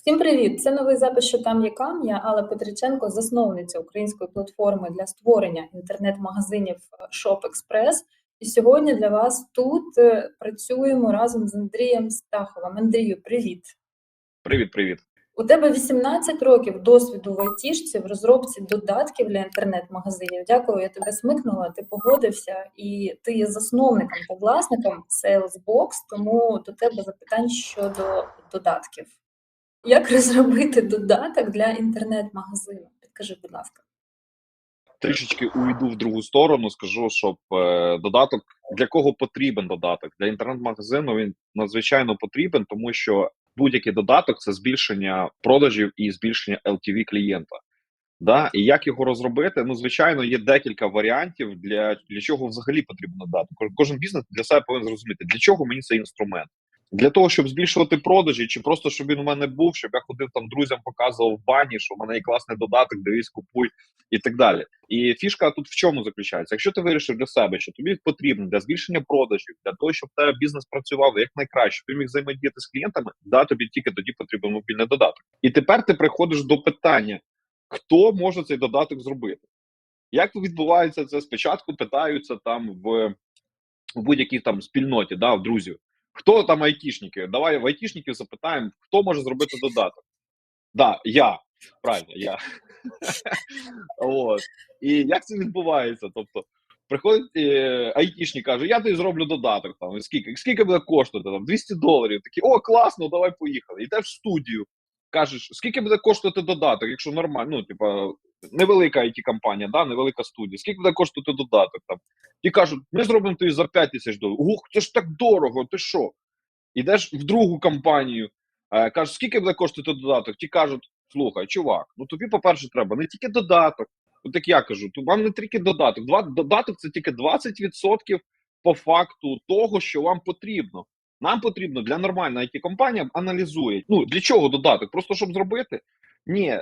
Всім привіт! Це новий запис, що там є кам. Я Алла Петриченко, засновниця української платформи для створення інтернет-магазинів е, Shop Express. І сьогодні для вас тут е, працюємо разом з Андрієм Стаховим. Андрію, привіт! Привіт, привіт. У тебе 18 років досвіду в айтішці в розробці додатків для інтернет-магазинів. Дякую, я тебе смикнула. Ти погодився, і ти є засновником та власником Salesbox, тому до тебе запитань щодо додатків. Як розробити додаток для інтернет-магазину? Підкажи, будь ласка. Трішечки уйду в другу сторону. Скажу, щоб е, додаток для кого потрібен додаток для інтернет-магазину. Він надзвичайно потрібен, тому що будь-який додаток це збільшення продажів і збільшення LTV клієнта. Да? І як його розробити? Ну, звичайно, є декілька варіантів для, для чого взагалі потрібен додаток. Кожен бізнес для себе повинен зрозуміти, для чого мені цей інструмент. Для того, щоб збільшувати продажі, чи просто щоб він у мене був, щоб я ходив там друзям, показував в бані, що в мене є класний додаток, дивись, купуй і так далі. І фішка тут в чому заключається? Якщо ти вирішив для себе, що тобі потрібно для збільшення продажів, для того, щоб тебе бізнес працював як найкраще, ти міг взаємодіяти з клієнтами, да, тобі тільки тоді потрібен мобільний додаток. І тепер ти приходиш до питання, хто може цей додаток зробити? Як відбувається це? Спочатку питаються там в, в будь-якій там спільноті, да, в друзів. Хто там айтішники? Давай в айтішників запитаємо, хто може зробити додаток. Да, я. Правильно, я. От. І як це відбувається? Тобто, приходить е, айтішник, каже, я тобі зроблю додаток. Там, скільки, скільки буде коштувати? Там, 200 доларів. Такі, о, класно, давай поїхали. Йдеш в студію, кажеш, скільки буде коштувати додаток, якщо нормально, ну, типа, невелика it компанія да, невелика студія, скільки буде коштувати додаток там. Ті кажуть, ми зробимо тобі за 5 тисяч доларів. Ух, це ж так дорого, ти що? Ідеш в другу компанію, кажеш, скільки буде коштувати додаток? Ті кажуть, слухай, чувак, ну тобі, по-перше, треба не тільки додаток. От як я кажу, то вам не тільки додаток. Два, додаток це тільки 20% по факту того, що вам потрібно. Нам потрібно для нормальної it компанія аналізує. Ну для чого додаток? Просто щоб зробити? Ні,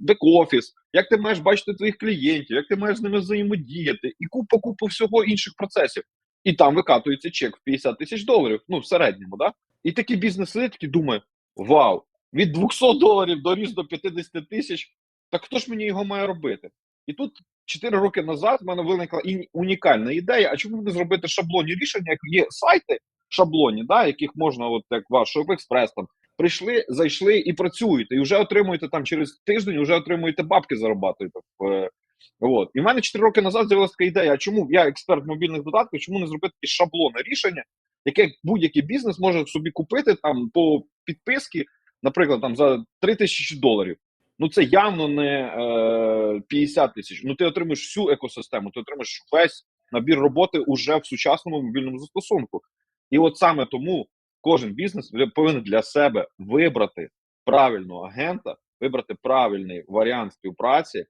бек-офіс, як ти маєш бачити твоїх клієнтів, як ти маєш з ними взаємодіяти, і купа купу всього інших процесів. І там викатується чек в 50 тисяч доларів, ну в середньому, да? І такий бізнес сидить такий думає: вау, від 200 доларів доріс до 50 тисяч. Так хто ж мені його має робити? І тут 4 роки назад в мене виникла унікальна ідея: а чому не зробити шаблонні рішення, як є сайти шаблонні, да, яких можна, от як ваш Експрес, там прийшли, зайшли і працюєте, і вже отримуєте там через тиждень, вже отримуєте бабки, зарабатуєте. е, От. І в мене 4 роки назад з'явилася така ідея: а чому я експерт мобільних додатків, чому не зробити таке шаблонне рішення, яке будь-який бізнес може собі купити там по підписки, наприклад, там за 3 тисячі доларів. Ну це явно не е, 50 тисяч. Ну ти отримаєш всю екосистему, ти отримаєш весь набір роботи уже в сучасному мобільному застосунку. І от саме тому кожен бізнес повинен для себе вибрати правильного агента, вибрати правильний варіант співпраці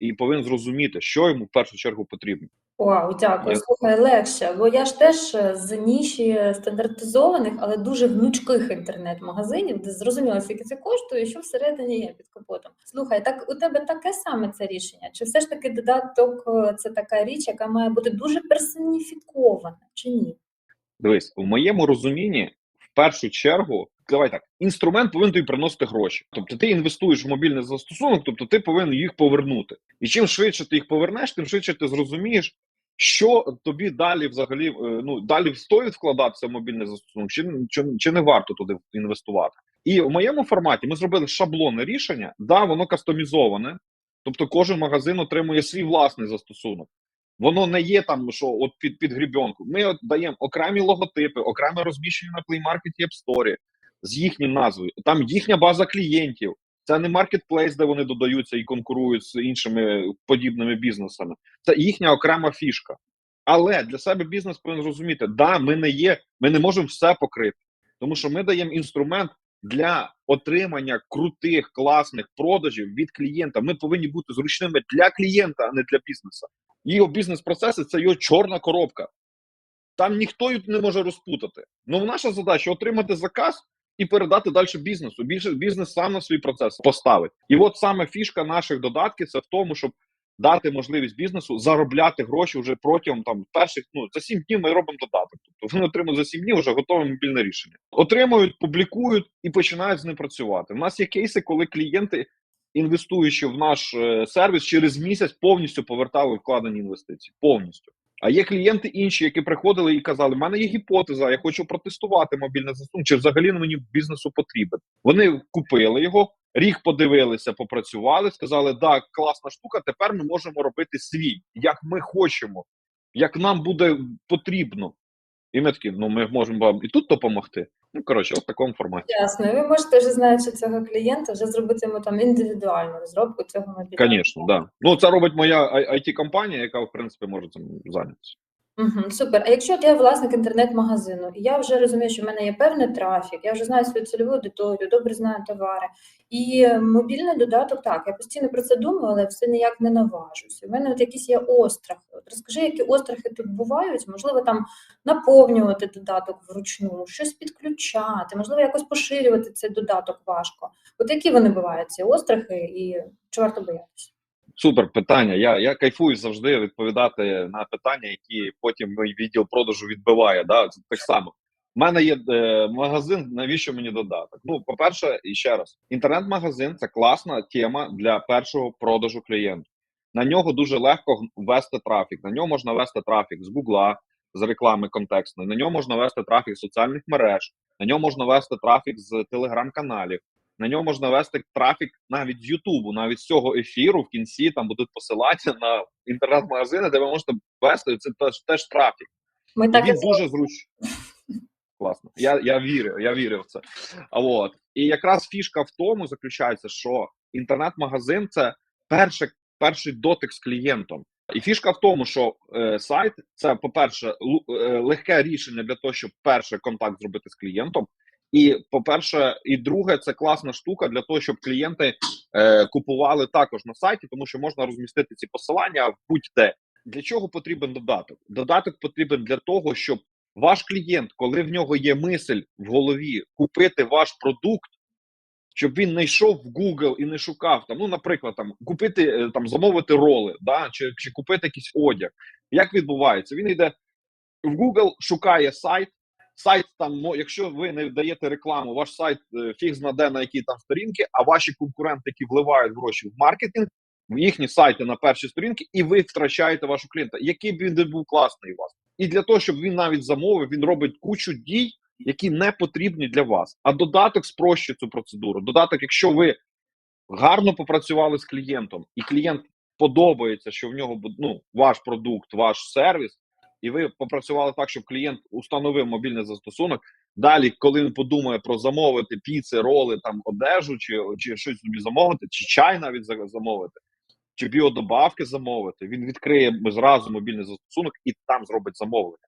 і повинен зрозуміти, що йому в першу чергу потрібно. Вау, дякую. Я- Слухай, легше, бо я ж теж е, з ніші стандартизованих, але дуже гнучких інтернет-магазинів, де зрозуміло, скільки це коштує, і що всередині є під капотом. Слухай, так у тебе таке саме це рішення? Чи все ж таки додаток е, це така річ, яка має бути дуже персоніфікована, чи ні? Дивись, в моєму розумінні, першу чергу, давай так, інструмент повинен тобі приносити гроші. Тобто ти інвестуєш в мобільний застосунок, тобто ти повинен їх повернути. І чим швидше ти їх повернеш, тим швидше ти зрозумієш, що тобі далі взагалі е, ну далі стоїть вкладатися в мобільний застосунок, чи, чи, чи не варто туди інвестувати. І в моєму форматі ми зробили шаблонне рішення, да, воно кастомізоване, тобто кожен магазин отримує свій власний застосунок. Воно не є там, що от під під грібенку. Ми от даємо окремі логотипи, окреме розміщення на Play Market і App Store з їхнім назвою. Там їхня база клієнтів. Це не маркетплейс, де вони додаються і конкурують з іншими подібними бізнесами. Це їхня окрема фішка. Але для себе бізнес повинен зрозуміти, да, ми не є, ми не можемо все покрити, тому що ми даємо інструмент для отримання крутих класних продажів від клієнта. Ми повинні бути зручними для клієнта, а не для бізнесу. Його бізнес-процеси це його чорна коробка. Там ніхто її не може розпутати. Ну, наша задача отримати заказ і передати далі бізнесу. Більше бізнес сам на свій процес поставить. І от саме фішка наших додатків це в тому, щоб дати можливість бізнесу заробляти гроші вже протягом там перших ну за 7 днів ми робимо додаток. Тобто вони отримують за 7 днів вже готове мобільне рішення. Отримують, публікують і починають з ним працювати. У нас є кейси, коли клієнти, інвестуючи в наш е, сервіс, через місяць повністю повертали вкладені інвестиції. Повністю. А є клієнти інші, які приходили і казали: в мене є гіпотеза, я хочу протестувати мобільний застосунок, чи взагалі мені бізнесу потрібен. Вони купили його, рік подивилися, попрацювали, сказали, да, класна штука. Тепер ми можемо робити свій, як ми хочемо, як нам буде потрібно. І ми такі, ну ми можемо вам і тут допомогти. Ну коротше, в такому форматі. Ясно. І ви можете вже знаючи цього клієнта, вже зробити йому там індивідуальну розробку цього мобільного. Звісно, да. Ну це робить моя it компанія яка в принципі може цим зайнятися. Угу, супер. А якщо от я власник інтернет-магазину, і я вже розумію, що в мене є певний трафік, я вже знаю свою цільову аудиторію, добре знаю товари. І мобільний додаток, так, я постійно про це думаю, але все ніяк не наважусь. У мене от якісь є острахи. От розкажи, які острахи тут бувають, можливо, там наповнювати додаток вручну, щось підключати, можливо, якось поширювати цей додаток важко. От які вони бувають, ці острахи, і чи варто боятися? Супер питання. Я я кайфую завжди відповідати на питання, які потім мій відділ продажу відбиває. Да? Так само. У мене є е, магазин. Навіщо мені додаток? Ну, по-перше, і ще раз, інтернет-магазин це класна тема для першого продажу клієнту. На нього дуже легко ввести трафік. На нього можна вести трафік з Гугла, з реклами контекстної. На нього можна вести трафік з соціальних мереж, на нього можна вести трафік з телеграм-каналів. На ньому можна вести трафік навіть з Ютубу, навіть з цього ефіру в кінці там будуть посилання на інтернет-магазини, де ви можете вести це теж, теж трафік. Ми так Він і дуже зручно. Класно. Я я вірю, я вірю в це. А от і якраз фішка в тому заключається, що інтернет-магазин це перше, перший дотик з клієнтом. І фішка в тому, що е, сайт це, по-перше, е, легке рішення для того, щоб перше контакт зробити з клієнтом. І по-перше, і друге, це класна штука для того, щоб клієнти е, купували також на сайті, тому що можна розмістити ці посилання будь-де. Для чого потрібен додаток? Додаток потрібен для того, щоб ваш клієнт, коли в нього є мисль в голові купити ваш продукт, щоб він не йшов в Google і не шукав там, ну, наприклад, там купити е, там замовити роли, да, чи, чи купити якийсь одяг. Як відбувається? Він йде в Google, шукає сайт. Сайт там, якщо ви не даєте рекламу, ваш сайт е, фіг знаде на які там сторінки, а ваші конкуренти, які вливають гроші в маркетинг, в їхні сайти на перші сторінки, і ви втрачаєте вашого клієнта, який б він був класний у вас. І для того, щоб він навіть замовив, він робить кучу дій, які не потрібні для вас. А додаток спрощує цю процедуру. Додаток, якщо ви гарно попрацювали з клієнтом, і клієнт подобається, що в нього ну, ваш продукт, ваш сервіс, і ви попрацювали так, щоб клієнт установив мобільний застосунок. Далі, коли він подумає про замовити піци, роли, там одежу, чи, чи щось собі замовити, чи чай навіть замовити, чи біодобавки замовити, він відкриє зразу мобільний застосунок і там зробить замовлення.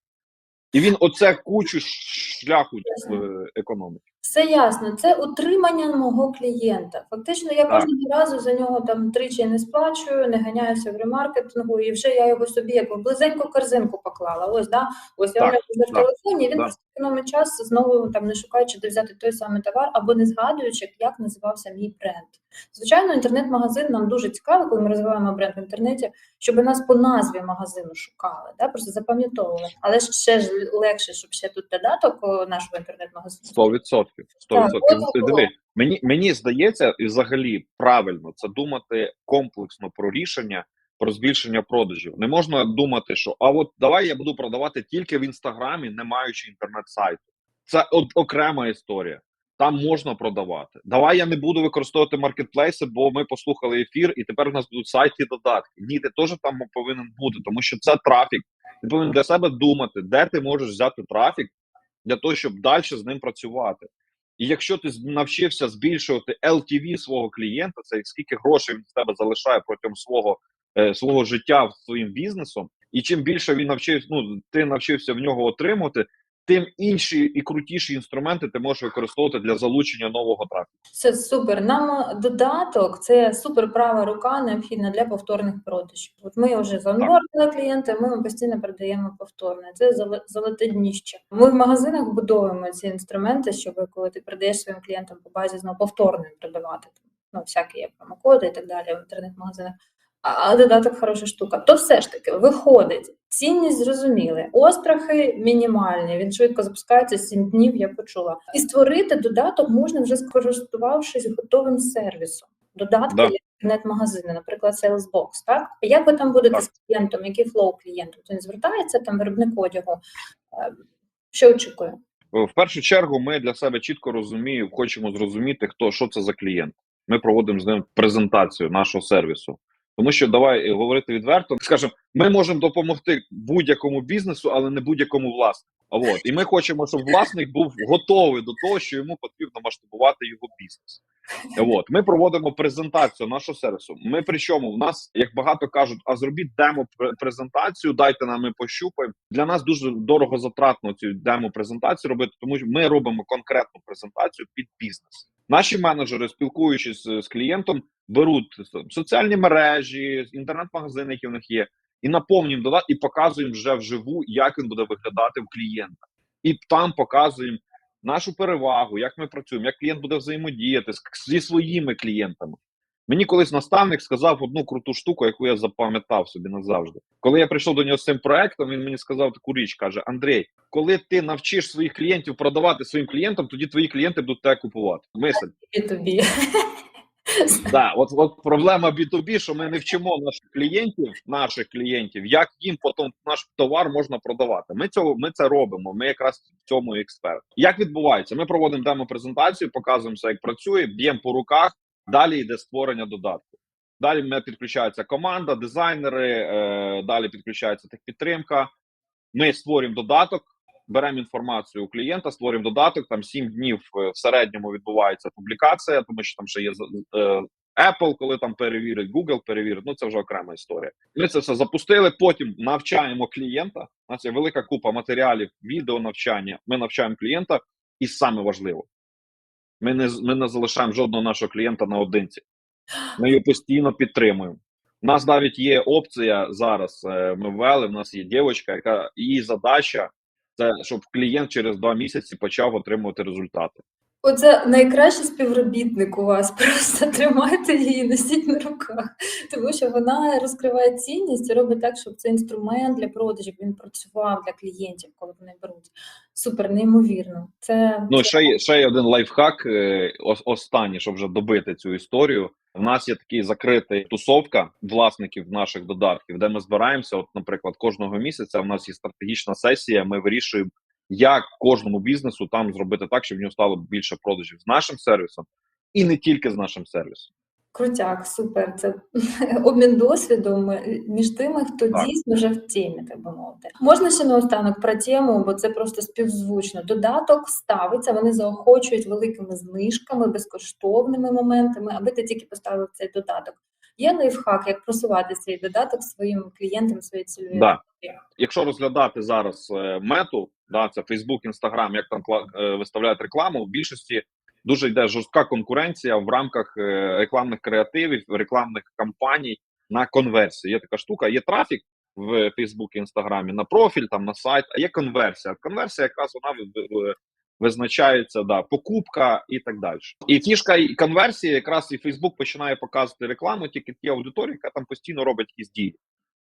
І він оце кучу шляху е, економить. Все ясно, це утримання мого клієнта. Фактично, я кожного разу за нього там тричі не сплачую, не ганяюся в ремаркетингу, і вже я його собі як в близеньку корзинку поклала. Ось, да, ось я вже в телефоні, він так. просто економить час, знову там не шукаючи, де взяти той самий товар, або не згадуючи, як називався мій бренд. Звичайно, інтернет-магазин нам дуже цікавий, коли ми розвиваємо бренд в інтернеті, щоб нас по назві магазину шукали, да, просто запам'ятовували. Але ще ж легше, щоб ще тут додаток нашого інтернет-магазину. Сто відсотків. Сто Так, відсотків. от Ти було. Диви, мені мені здається, і взагалі правильно це думати комплексно про рішення про збільшення продажів. Не можна думати, що а от давай я буду продавати тільки в інстаграмі, не маючи інтернет-сайту. Це окрема історія. Там можна продавати. Давай я не буду використовувати маркетплейси, бо ми послухали ефір, і тепер у нас будуть сайти додатки. Ні, ти теж там повинен бути, тому що це трафік. Ти повинен для себе думати, де ти можеш взяти трафік для того, щоб далі з ним працювати. І якщо ти навчився збільшувати LTV свого клієнта, це скільки грошей він з тебе залишає протягом свого, е, свого життя своїм бізнесом, і чим більше він навчився, ну ти навчився в нього отримувати, тим інші і крутіші інструменти ти можеш використовувати для залучення нового трафіку. Це супер. Нам додаток це супер права рука необхідна для повторних продажів. От ми вже заонбордили клієнта, ми постійно передаємо повторне. Це золо- золоте дніще. Ми в магазинах будуємо ці інструменти, щоб коли ти передаєш своїм клієнтам по базі знову повторно їм продавати. Ну, всякі є промокоди і так далі в інтернет-магазинах. А додаток хороша штука. То все ж таки виходить, цінність зрозуміли, острахи мінімальні. Він швидко запускається 7 днів, я почула. І створити додаток можна вже скористувавшись готовим сервісом. Додатки Да. інтернет-магазину, наприклад, Salesbox, так? Як ви там будете Так. з клієнтом? Який флоу клієнту? Він звертається там виробник одягу. Е, Що очікує? В першу чергу ми для себе чітко розуміємо, хочемо зрозуміти, хто що це за клієнт. Ми проводимо з ним презентацію нашого сервісу. Тому що давай е, говорити відверто, скажімо, ми можемо допомогти будь-якому бізнесу, але не будь-якому власнику. От і ми хочемо, щоб власник був готовий до того, що йому потрібно масштабувати його бізнес. От ми проводимо презентацію нашого сервісу. Ми причому в нас, як багато кажуть, а зробіть демо презентацію, дайте нам ми пощупаємо. Для нас дуже дорого затратно цю демо презентацію робити, тому що ми робимо конкретну презентацію під бізнес. Наші менеджери, спілкуючись з клієнтом, беруть соціальні мережі, інтернет-магазини, які в них є, і наповнюємо додат, і показуємо вже вживу, як він буде виглядати в клієнта, і там показуємо нашу перевагу, як ми працюємо, як клієнт буде взаємодіяти зі своїми клієнтами. Мені колись наставник сказав одну круту штуку, яку я запам'ятав собі назавжди. Коли я прийшов до нього з цим проектом, він мені сказав таку річ: каже: Андрій, коли ти навчиш своїх клієнтів продавати своїм клієнтам, тоді твої клієнти будуть тебе купувати. Мисль. І тобі. Да, от, от проблема B2B, що ми не вчимо наших клієнтів, наших клієнтів, як їм потім наш товар можна продавати. Ми цього ми це робимо. Ми якраз в цьому експерт. Як відбувається? Ми проводимо демо-презентацію, показуємо все, як працює, б'ємо по руках. Далі йде створення додатку. Далі ми підключається команда, дизайнери. Е, далі підключається техпідтримка. Ми створюємо додаток. Беремо інформацію у клієнта, створюємо додаток. Там 7 днів е, в середньому відбувається публікація, тому що там ще є е, Apple, коли там перевірить, Google перевірить. Ну це вже окрема історія. Ми це все запустили. Потім навчаємо клієнта. У нас є велика купа матеріалів, відео навчання. Ми навчаємо клієнта, і саме важливо, ми не ми не залишаємо жодного нашого клієнта наодинці. Ми його постійно підтримуємо. У нас навіть є опція зараз. е, Ми ввели. В нас є дівчинка, яка її задача це щоб клієнт через два місяці почав отримувати результати. Оце найкращий співробітник у вас. Просто тримайте її, носіть на руках, тому що вона розкриває цінність і робить так, щоб цей інструмент для продажів він працював для клієнтів, коли вони беруть. Супер, неймовірно. Це Ну ще є ще є один лайфхак. е, ос- Останній, щоб вже добити цю історію. У нас є такий закритий тусовка власників наших додатків, де ми збираємося. От, наприклад, кожного місяця у нас є стратегічна сесія. Ми вирішуємо, як кожному бізнесу там зробити так, щоб в нього стало більше продажів з нашим сервісом, і не тільки з нашим сервісом. Крутяк, супер. Це обмін досвідом е, між тими, хто Так. дійсно вже в темі, так би мовити. Можна ще наостанок про тему, бо це просто співзвучно. Додаток ставиться, вони заохочують великими знижками, безкоштовними моментами, аби ти тільки поставив цей додаток. Є лайфхак, як просувати цей додаток своїм клієнтам, своїй цільовій Да. Якщо розглядати зараз е, мету, да, це Facebook, Instagram, як там е, виставляють рекламу, в більшості дуже йде жорстка конкуренція в рамках е, рекламних креативів, рекламних кампаній на конверсію. Є така штука, є трафік в Facebook, Інстаграмі на профіль, там на сайт, а є конверсія. Конверсія якраз вона ви- ви- визначається да, покупка і так далі. І фішка і конверсії, якраз і Facebook починає показувати рекламу тільки тій аудиторії, яка там постійно робить якісь дії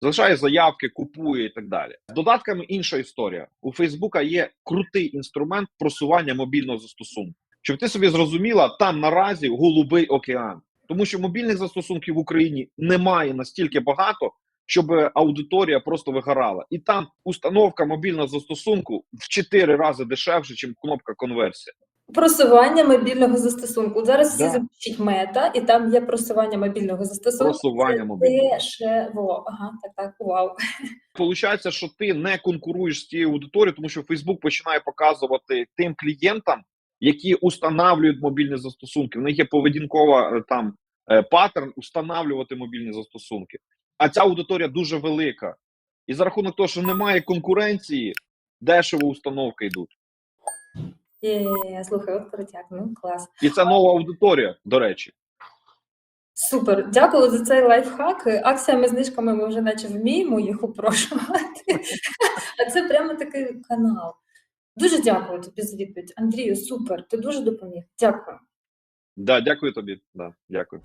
залишає заявки, купує і так далі. З додатками інша історія. У Фейсбука є крутий інструмент просування мобільного застосунку. Щоб ти собі зрозуміла, там наразі голубий океан, тому що мобільних застосунків в Україні немає настільки багато, щоб аудиторія просто вигорала. І там установка мобільного застосунку в 4 рази дешевше, ніж кнопка конверсія. Просування мобільного застосунку. Зараз всі запишіть мета, і там є просування мобільного застосунку. Просування мобільного. Ага, так, так, вау. Получається, що ти не конкуруєш з цією аудиторією, тому що Facebook починає показувати тим клієнтам, які устанавлюють мобільні застосунки. В них є поведінкова е, там е, паттерн устанавлювати мобільні застосунки. А ця аудиторія дуже велика. І за рахунок того, що немає конкуренції, дешево установки йдуть. Є, слухай, от крутяк, ну клас. І це нова аудиторія, до речі. Супер, дякую за цей лайфхак. Акціями, знижками ми вже наче вміємо їх упрошувати. А це прямо такий канал. Дуже дякую тобі за відповідь. Андрію, супер, ти дуже допоміг. Дякую. Да, дякую тобі. Да, дякую.